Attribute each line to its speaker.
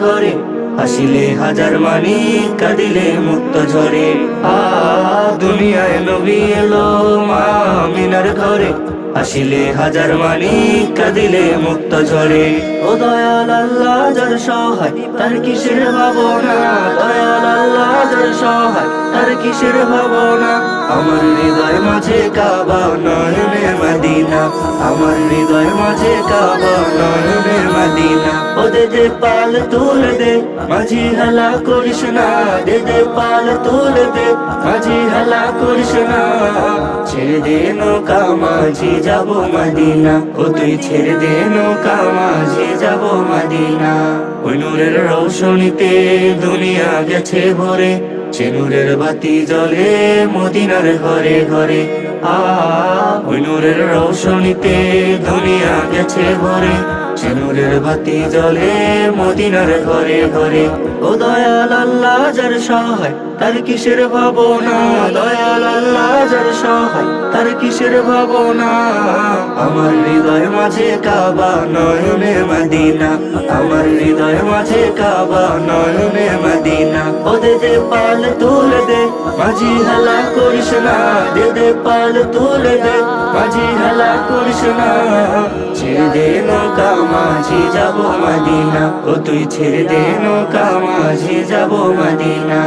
Speaker 1: ঘরে হাসিলে হাজার মানি, কাঁদিলে মুক্ত ঝরে। আ, দুনিয়ায় নবী এলো মা মিনার ঘরে, হাসিলে হাজার মানি, কাঁদিলে মুক্ত ঝরে। ও দয়াল আল্লাহ, যার সহায়, তার কিসের ভাবনা? দয়াল আল্লাহ, যার সহায়, তার কিসের ভাবনা? আমার হৃদয় মাঝে কাবা মদিনা আমার হৃদয় মাঝে ও দে দে পাল তুলে দে, মাঝি হেলা করিস না। দে দে পাল তুলে দে, মাঝি হেলা করিস না। ছেড়ে দে নৌকা, মাঝি যাব মদিনা। ও তুই ছেড়ে দে নৌকা, মাঝি যাব মদিনা। ওই নূরের রৌশনীতে দুনিয়া গেছে ভরে চেনুরের বাতি জ্বলে মদিনার ঘরে ঘরে। ওই নূরের রৌশনীতে দুনিয়া গেছে ভরে, সে বাতি জ্বলে মদিনার ঘরে ঘরে। ও দয়াল আল্লাহ, যার সহায়, তার কিসের ভাবনা? দয়াল আল্লাহ যার সহায়, তার কিসের ভাবনা? আমার হৃদয় মাঝে কাবা, নয়নে মদিনা। আমার হৃদয় মাঝে কাবা, নয়নে মদিনা। ও দে পাল তুলে দে, মাঝি হেলা করিস না। দে দে পাল তুলে দে, মাঝি হেলা করিস না। ছেড়ে দে নৌকা, মাঝি যাব মদিনা। ও তুই ছেড়ে দে নৌকা, মাঝি যাব মদিনা।